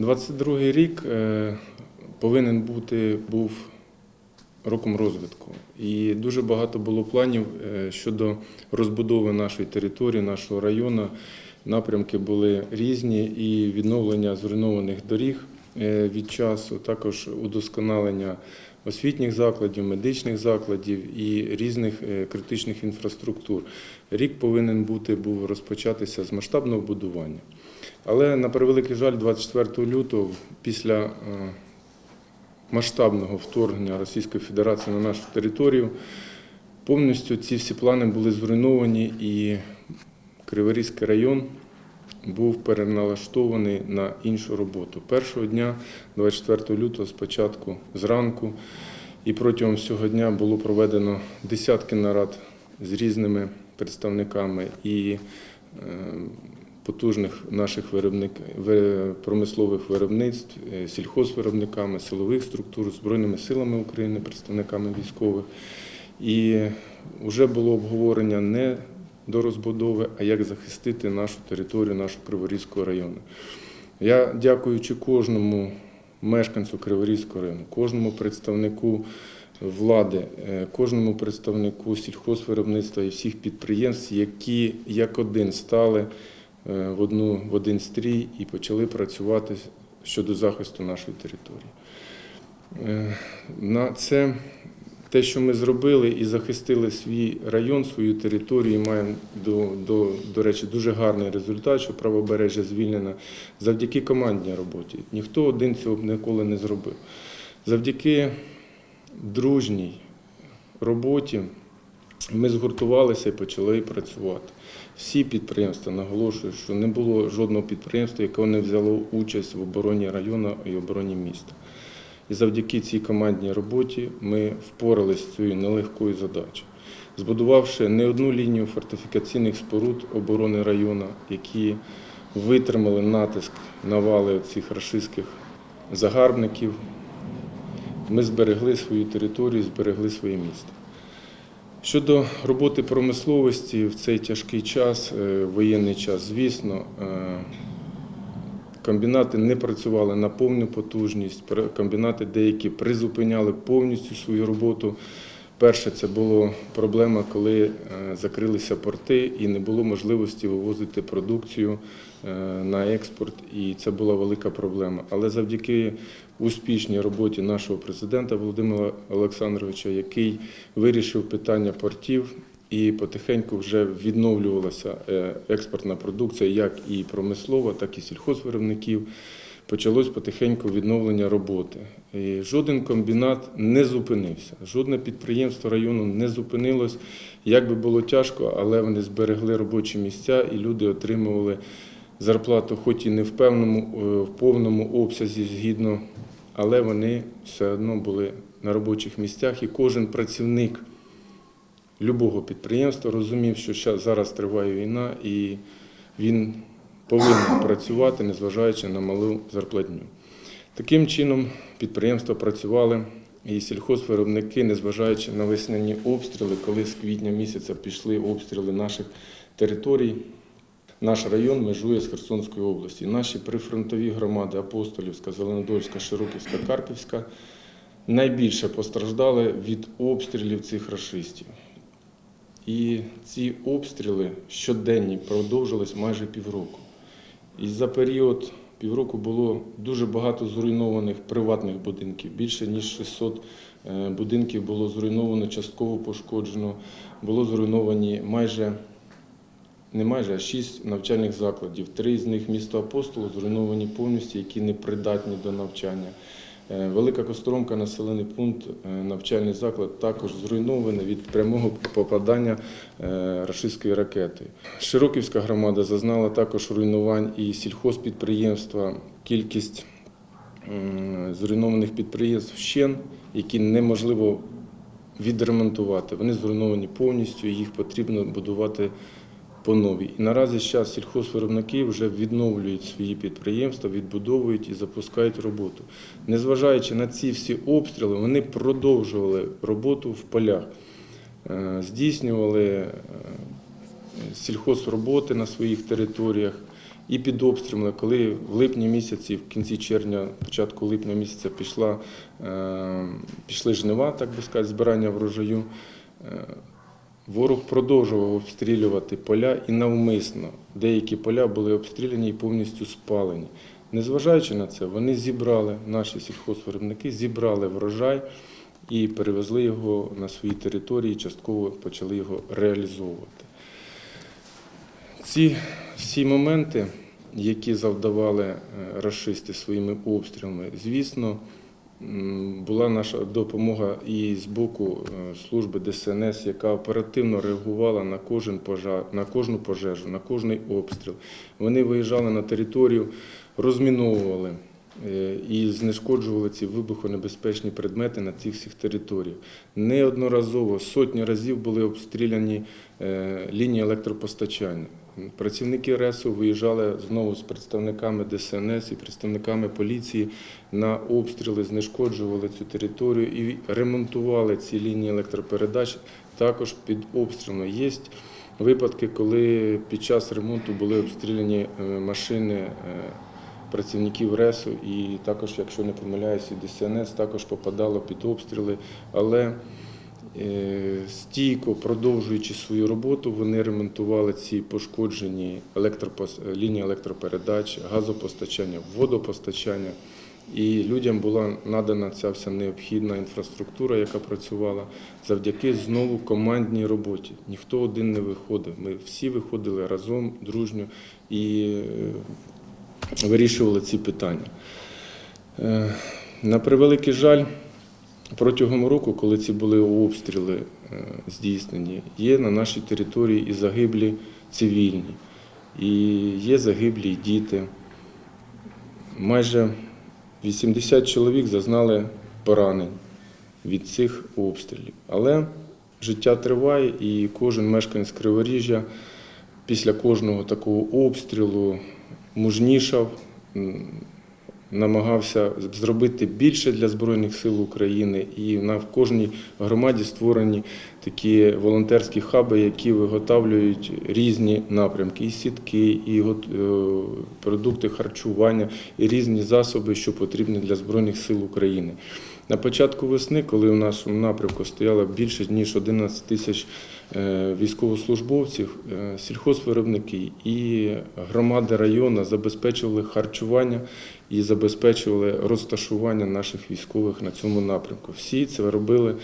22 рік е, повинен бути був роком розвитку. І дуже багато було планів е, щодо розбудови нашої території, нашого району. Напрямки були різні і відновлення зруйнованих доріг е, від часу, також удосконалення освітніх закладів, медичних закладів і різних критичних інфраструктур. Рік повинен бути був розпочатися з масштабного будування. Але на превеликий жаль, 24 лютого, після е, масштабного вторгнення Російської Федерації на нашу територію, повністю ці всі плани були зруйновані, і Криворізький район був переналаштований на іншу роботу. Першого дня, 24 лютого, спочатку зранку, і протягом всього дня було проведено десятки нарад з різними представниками і е, потужних наших виробник, промислових виробництв, е, сільхозвиробниками, силових структур, Збройними силами України, представниками військових. І вже було обговорення не до розбудови, а як захистити нашу територію, нашу Криворізького району. Я дякуючи кожному мешканцю Криворізького району, кожному представнику влади, е, кожному представнику сільхозвиробництва і всіх підприємств, які як один стали в, одну, в один стрій і почали працювати щодо захисту нашої території. Е, На це те, що ми зробили і захистили свій район, свою територію, маємо до, до, до речі, дуже гарний результат, що правобережжя звільнено завдяки командній роботі. Ніхто один цього б ніколи не зробив. Завдяки дружній роботі ми згуртувалися і почали працювати. Всі підприємства наголошую, що не було жодного підприємства, яке не взяло участь в обороні району і обороні міста. І завдяки цій командній роботі ми впоралися з цією нелегкою задачею, збудувавши не одну лінію фортифікаційних споруд оборони району, які витримали натиск навали цих рашистських загарбників. Ми зберегли свою територію, зберегли своє місто. Щодо роботи промисловості в цей тяжкий час, е, воєнний час, звісно, е, комбінати не працювали на повну потужність. Комбінати деякі призупиняли повністю свою роботу. Перше, це була проблема, коли е, закрилися порти і не було можливості вивозити продукцію е, на експорт, і це була велика проблема. Але завдяки успішній роботі нашого президента Володимира Олександровича, який вирішив питання портів, і потихеньку вже відновлювалася е, експортна продукція, як і промислова, так і сільхозвиробників. Почалось потихеньку відновлення роботи. І жоден комбінат не зупинився, жодне підприємство району не зупинилось. Як би було тяжко, але вони зберегли робочі місця і люди отримували зарплату, хоч і не в певному е, в повному обсязі згідно, але вони все одно були на робочих місцях, і кожен працівник любого підприємства розумів, що зараз триває війна, і він повинен працювати, незважаючи на малу зарплатню. Таким чином підприємства працювали, і сільхозвиробники, незважаючи на весняні обстріли, коли з квітня місяця пішли обстріли наших територій, наш район межує з Херсонською області. Наші прифронтові громади Апостолівська, Зеленодольська, Широківська, Карпівська найбільше постраждали від обстрілів цих рашистів. І ці обстріли щоденні продовжились майже півроку. І за період півроку було дуже багато зруйнованих приватних будинків. Більше ніж 600 е, будинків було зруйновано, частково пошкоджено. Було зруйновані майже не майже, а шість навчальних закладів. Три з них місто Апостолу зруйновані повністю, які не придатні до навчання. Е, Велика Костромка, населений пункт, е, навчальний заклад також зруйнований від прямого попадання е, рашистської ракети. Широківська громада зазнала також руйнувань і сільхозпідприємства. Кількість зруйнованих підприємств щен, які неможливо відремонтувати. Вони зруйновані повністю, їх потрібно будувати по новій. І наразі зараз сільхозвиробники вже відновлюють свої підприємства, відбудовують і запускають роботу. Незважаючи на ці всі обстріли, вони продовжували роботу в полях, Е, здійснювали е, сільхозроботи на своїх територіях і під обстрілами, коли в липні місяці, в кінці червня, початку липня місяця пішла, е, пішли жнива, так би сказати, збирання врожаю. Ворог продовжував обстрілювати поля і навмисно деякі поля були обстріляні і повністю спалені. Незважаючи на це, вони зібрали, наші сільхозвиробники зібрали врожай і перевезли його на свої території, частково почали його реалізовувати. Ці всі моменти, які завдавали е, рашисти своїми обстрілами, звісно, була наша допомога і з боку е, служби ДСНС, яка оперативно реагувала на кожен пожар, на кожну пожежу, на кожний обстріл. Вони виїжджали на територію, розміновували е, і знешкоджували ці вибухонебезпечні предмети на цих всіх територіях. Неодноразово сотні разів були обстріляні е, лінії електропостачання. Працівники РЕСу виїжджали знову з представниками ДСНС і представниками поліції на обстріли, знешкоджували цю територію і ремонтували ці лінії електропередач також під обстрілами. Є випадки, коли під час ремонту були обстріляні е, машини е, працівників РЕСу, і також, якщо не помиляюся, ДСНС також попадало під обстріли. Але Стійко продовжуючи свою роботу, вони ремонтували ці пошкоджені електропос- лінії електропередач, газопостачання, водопостачання. І людям була надана ця вся необхідна інфраструктура, яка працювала завдяки знову командній роботі. Ніхто один не виходив. Ми всі виходили разом, дружньо і е, вирішували ці питання. Е, На превеликий жаль, Протягом року, коли ці були обстріли е, здійснені, є на нашій території і загиблі цивільні, і є загиблі діти. Майже 80 чоловік зазнали поранень від цих обстрілів. Але життя триває, і кожен мешканець Криворіжжя після кожного такого обстрілу мужнішав, намагався зробити більше для Збройних сил України, і на в кожній громаді створені такі волонтерські хаби, які виготовлюють різні напрямки, і сітки, і е, продукти харчування, і різні засоби, що потрібні для Збройних сил України. На початку весни, коли в нашому напрямку стояло більше ніж 11 тисяч е, військовослужбовців, е, сільхозвиробники і громади району забезпечували харчування і забезпечували розташування наших військових на цьому напрямку. Всі це робили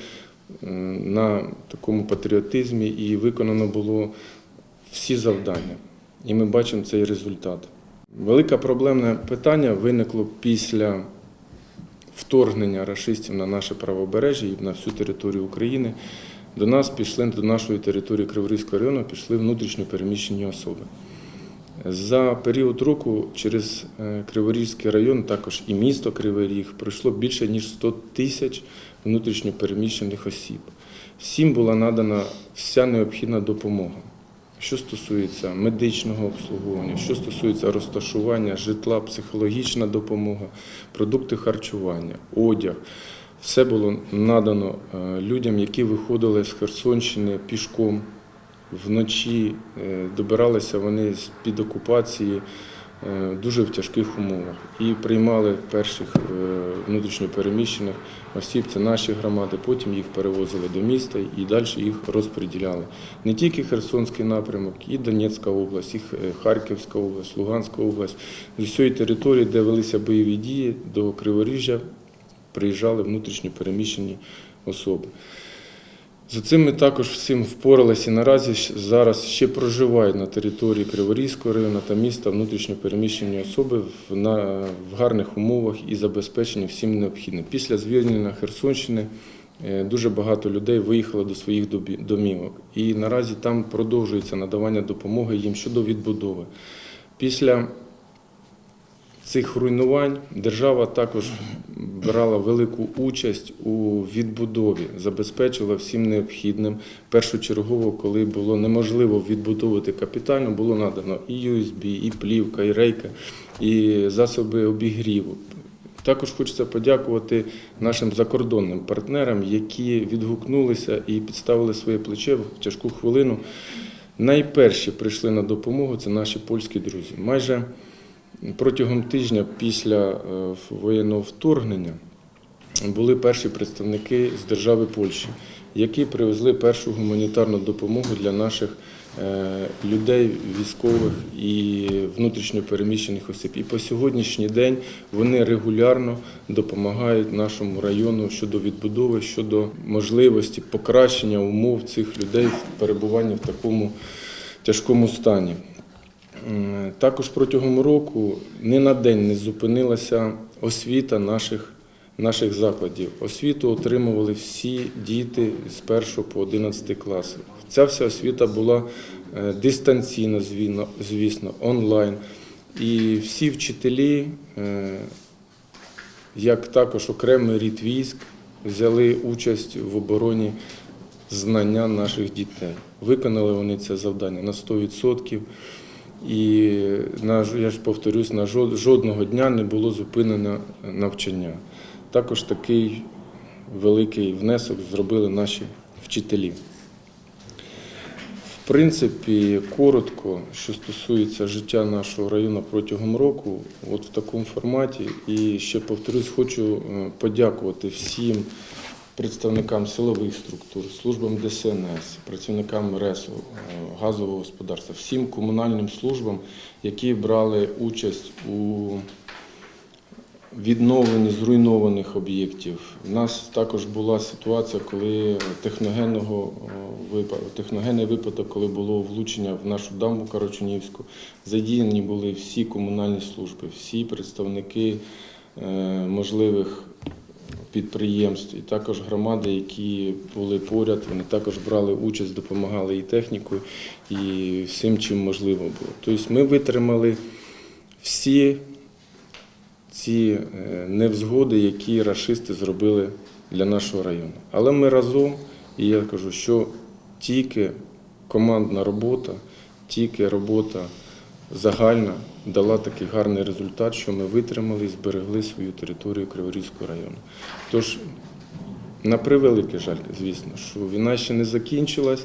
на такому патріотизмі і виконано було всі завдання. І ми бачимо цей результат. Велике проблемне питання виникло після вторгнення рашистів на наше правобережжя і на всю територію України. До нас пішли, до нашої території Криворізького району пішли внутрішньо переміщені особи. За період року через е, Криворізький район, також і місто Кривий Ріг, пройшло більше ніж 100 тисяч внутрішньо переміщених осіб. Всім була надана вся необхідна допомога. Що стосується медичного обслуговування, що стосується розташування житла, психологічна допомога, продукти харчування, одяг, все було надано е, людям, які виходили з Херсонщини пішком. Вночі, е, добиралися вони з під окупації е, дуже в тяжких умовах. І приймали перших внутрішньопереміщених осіб, це наші громади, потім їх перевозили до міста і далі їх розподіляли. Не тільки Херсонський напрямок, і Донецька область, і е, Харківська область, Луганська область. З усієї території, де велися бойові дії, до Криворіжжя приїжджали внутрішньо переміщені особи. За цим ми також всім впоралися і наразі зараз ще проживають на території Криворізького району та міста внутрішньо переміщені особи в, на, в гарних умовах і забезпечені всім необхідним. Після звільнення Херсонщини е, дуже багато людей виїхало до своїх домівок. І наразі там продовжується надавання допомоги їм щодо відбудови. Після цих руйнувань держава також брала велику участь у відбудові, забезпечила всім необхідним. Першочергово, коли було неможливо відбудовувати капітально, було надано і USB, і плівка, і рейка, і засоби обігріву. Також хочеться подякувати нашим закордонним партнерам, які відгукнулися і підставили своє плече в тяжку хвилину. Найперші прийшли на допомогу це наші польські друзі. Майже Протягом тижня після е, воєнного вторгнення були перші представники з держави Польщі, які привезли першу гуманітарну допомогу для наших е, людей, військових і внутрішньопереміщених осіб. І по сьогоднішній день вони регулярно допомагають нашому району щодо відбудови, щодо можливості покращення умов цих людей в перебуванні в такому тяжкому стані. Також протягом року ні на день не зупинилася освіта наших, наших закладів. Освіту отримували всі діти з 1 по 11 класи. Ця вся освіта була е, дистанційна, звісно- звісно, онлайн. І всі вчителі, е, як також окремий рід військ, взяли участь в обороні знання наших дітей. Виконали вони це завдання на 100%. І я ж повторюсь, на жод- жодного дня не було зупинено навчання. Також такий великий внесок зробили наші вчителі. В принципі, коротко, що стосується життя нашого району протягом року, от в такому форматі. І ще повторюсь, хочу е, подякувати всім представникам силових структур, службам ДСНС, працівникам РЕСу, е, газового господарства, всім комунальним службам, які брали участь у відновленні зруйнованих об'єктів. У нас також була ситуація, коли техногенного о, техногенний випадок, коли було влучення в нашу дамбу Карачунівську, задіяні були всі комунальні служби, всі представники е, можливих підприємств і також громади, які були поряд, вони також брали участь, допомагали і технікою, і всім, чим можливо було. Тобто ми витримали всі ці е, невзгоди, які рашисти зробили для нашого району. Але ми разом, і я кажу, що тільки командна робота, тільки робота загальна дала такий гарний результат, що ми витримали і зберегли свою територію Криворізького району. Тож, на превеликий жаль, звісно, що війна ще не закінчилась.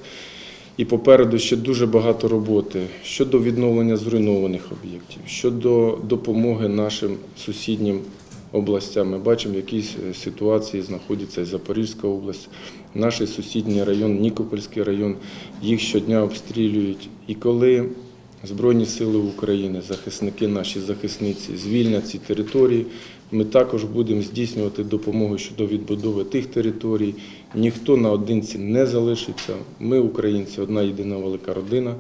І попереду ще дуже багато роботи щодо відновлення зруйнованих об'єктів, щодо допомоги нашим сусіднім областям. Ми бачимо, в якій ситуації знаходиться і Запорізька область, наш сусідній район, Нікопольський район. Їх щодня обстрілюють. І коли Збройні сили України, захисники, наші захисниці звільнять ці території. Ми також будемо здійснювати допомогу щодо відбудови тих територій. Ніхто наодинці не залишиться. Ми, українці, одна єдина велика родина,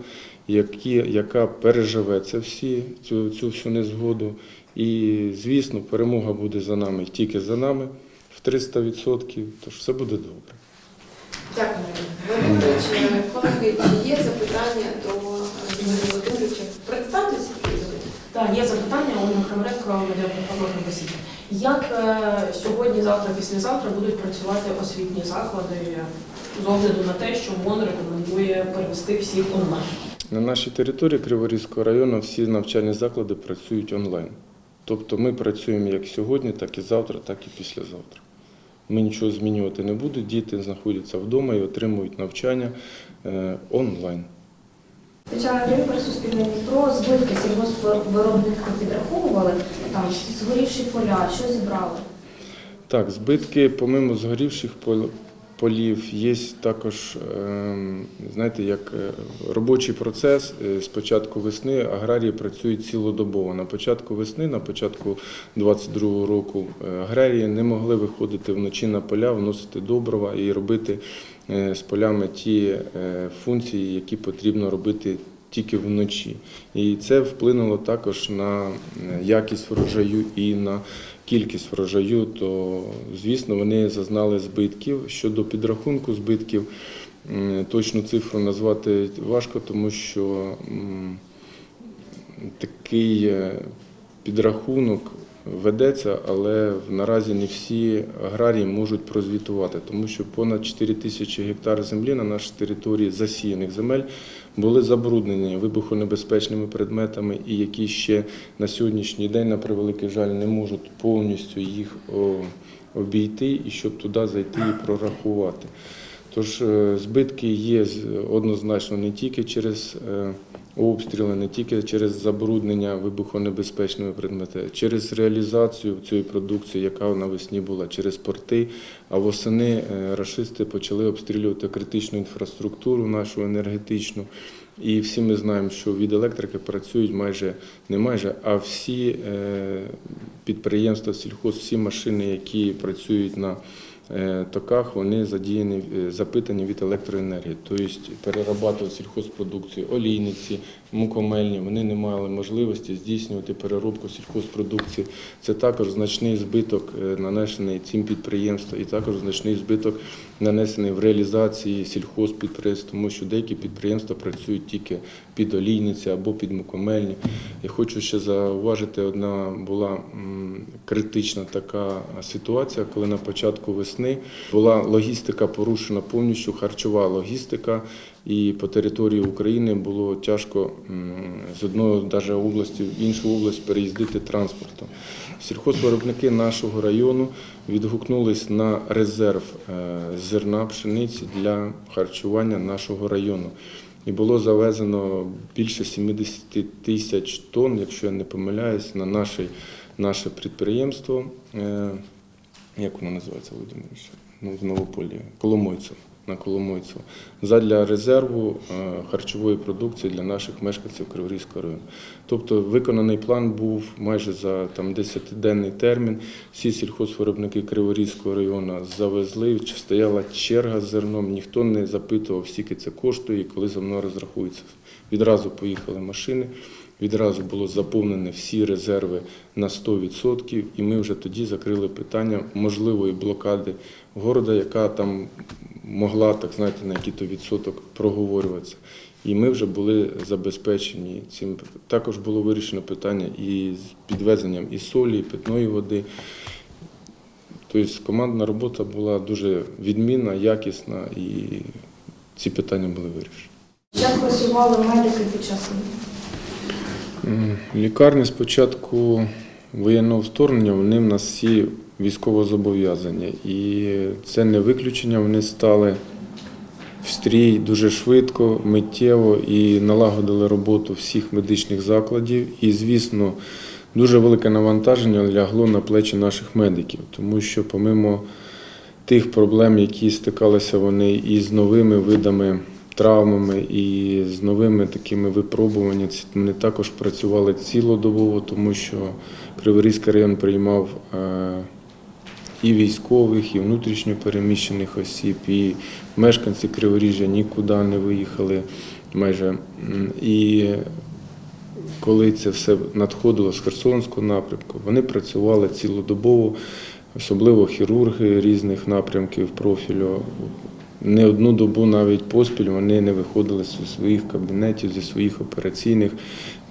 яка переживе це всі, цю, цю всю незгоду. І, звісно, перемога буде за нами, тільки за нами в 300%, тож все буде добре. Дякую. Володимирович, є запитання до Володимира Володимировича? Представтеся. Так, є запитання Олена Крамаренко, медіапрокурорна засідання. Як е, сьогодні, завтра, післязавтра будуть працювати освітні заклади з огляду на те, що МОН рекомендує перевести всіх онлайн? На нашій території Криворізького району всі навчальні заклади працюють онлайн. Тобто ми працюємо як сьогодні, так і завтра, так і післязавтра. Ми нічого змінювати не будемо, діти знаходяться вдома і отримують навчання е, онлайн. Тетяна Григорій, Суспільне Дніпро, збитки сільгоспвиробники підраховували, там згорівші поля, що зібрали? Так, збитки, помимо згорівших полів, є також, ем, знаєте, як е, робочий процес. Е, З початку весни аграрії працюють цілодобово. На початку весни, на початку 22-го року, е, аграрії не могли виходити вночі на поля, вносити добрива і робити з полями ті функції, які потрібно робити тільки вночі. І це вплинуло також на якість врожаю і на кількість врожаю, то звісно вони зазнали збитків. Щодо підрахунку збитків, точну цифру назвати важко, тому що такий е, підрахунок ведеться, але наразі не всі аграрії можуть прозвітувати, тому що понад 4 тисячі гектар землі на нашій території засіяних земель були забруднені вибухонебезпечними предметами, і які ще на сьогоднішній день, на превеликий жаль, не можуть повністю їх обійти і щоб туди зайти і прорахувати. Тож е, збитки є однозначно не тільки через е, обстріли, не тільки через забруднення вибухонебезпечними предметами, через реалізацію цієї продукції, яка навесні була, через порти. А восени е, рашисти почали обстрілювати критичну інфраструктуру нашу енергетичну. І всі ми знаємо, що від електрики працюють майже не майже, а всі е, підприємства сільхоз, всі машини, які працюють на токах, вони задіяні, е, запитані від електроенергії. Тобто перерабатувати сільхозпродукцію, олійниці, мукомельні, вони не мали можливості здійснювати переробку сільхозпродукції. Це також значний збиток е, нанесений цим підприємством, і також значний збиток нанесений в реалізації сільхозпідприємств, тому що деякі підприємства працюють тільки під олійниці або під мукомельні. Я хочу ще зауважити, одна була критична така ситуація, коли на початку весни була логістика порушена повністю, харчова логістика, і по території України було тяжко з одної даже області в іншу область переїздити транспортом. Сільхозвиробники нашого району відгукнулись на резерв е, зерна пшениці для харчування нашого району. І було завезено більше 70 тисяч тонн, якщо я не помиляюсь, на наше, наше підприємство. Е, Як воно називається, Володимирович? Ну, в Новополі, Коломойцево. На Коломойцево. Задля резерву е, харчової продукції для наших мешканців Криворізького району. Тобто виконаний план був майже за там 10-денний термін. Всі сільхозвиробники Криворізького району завезли, стояла черга з зерном, ніхто не запитував, скільки це коштує і коли за мною розрахується. Відразу поїхали машини, відразу було заповнені всі резерви на 100%, і ми вже тоді закрили питання можливої блокади города, яка там могла, так знаєте, на який-то відсоток проговорюватися. І ми вже були забезпечені цим. Також було вирішено питання і з підвезенням і солі, і питної води. Тобто командна робота була дуже відмінна, якісна, і ці питання були вирішені. Як працювали медики під час війни? М, Лікарні з початку воєнного вторгнення вони в нас всі військовозобов'язані. І це не виключення. Вони стали в стрій дуже швидко, миттєво і налагодили роботу всіх медичних закладів. І, звісно, дуже велике навантаження лягло на плечі наших медиків, тому що помимо тих проблем, які стикалися вони із новими видами травмами і з новими такими випробуваннями. Вони також працювали цілодобово, тому що Криворізький район приймав е, і військових, і внутрішньо переміщених осіб, і мешканці Криворіжжя нікуди не виїхали майже. І коли це все надходило з Херсонського напрямку, вони працювали цілодобово, особливо хірурги різних напрямків профілю. Не одну добу навіть поспіль вони не виходили зі своїх кабінетів, зі своїх операційних.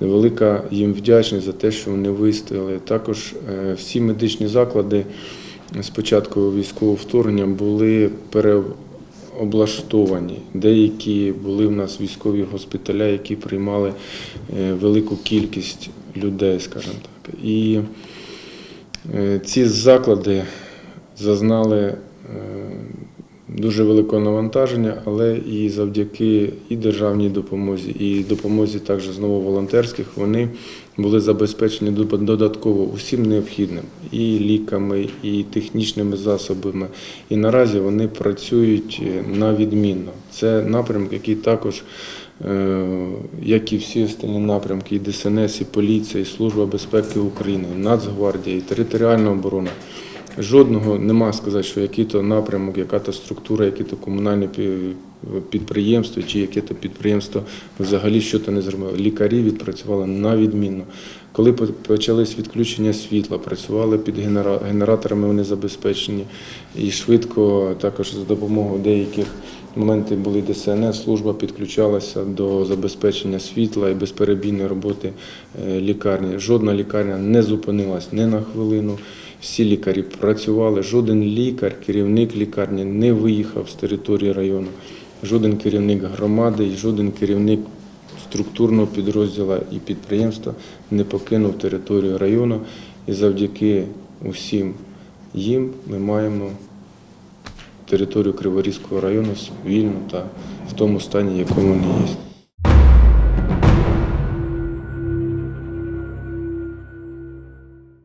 Велика їм вдячність за те, що вони вистояли. Також е, всі медичні заклади з початку військового вторгнення були переоблаштовані. Деякі були в нас військові госпіталя, які приймали е, велику кількість людей, скажімо так. І е, ці заклади зазнали дуже великого навантаження, але і завдяки і державній допомозі, і допомозі також знову волонтерських, вони були забезпечені дод- додатково усім необхідним і ліками, і технічними засобами. І наразі вони працюють е, на відмінно. Це напрямок, який також. е, Як і всі остальні напрямки, і ДСНС, і поліція, і Служба безпеки України, Нацгвардія, і територіальна оборона. Жодного нема сказати, що який-то напрямок, яка-то структура, яке-то комунальне пі- підприємство чи яке-то підприємство взагалі щось не зробило. Лікарі відпрацювали на відмінно. Коли почались відключення світла, працювали під генера- генераторами, вони забезпечені і швидко, також за допомогою деяких моментів були ДСНС, служба підключалася до забезпечення світла і безперебійної роботи е, лікарні. Жодна лікарня не зупинилась ні на хвилину. Всі лікарі працювали. Жоден лікар, керівник лікарні не виїхав з території району. Жоден керівник громади жоден керівник структурного підрозділу і підприємства не покинув територію району. І завдяки усім їм ми маємо територію Криворізького району вільну та в тому стані, якому вони є.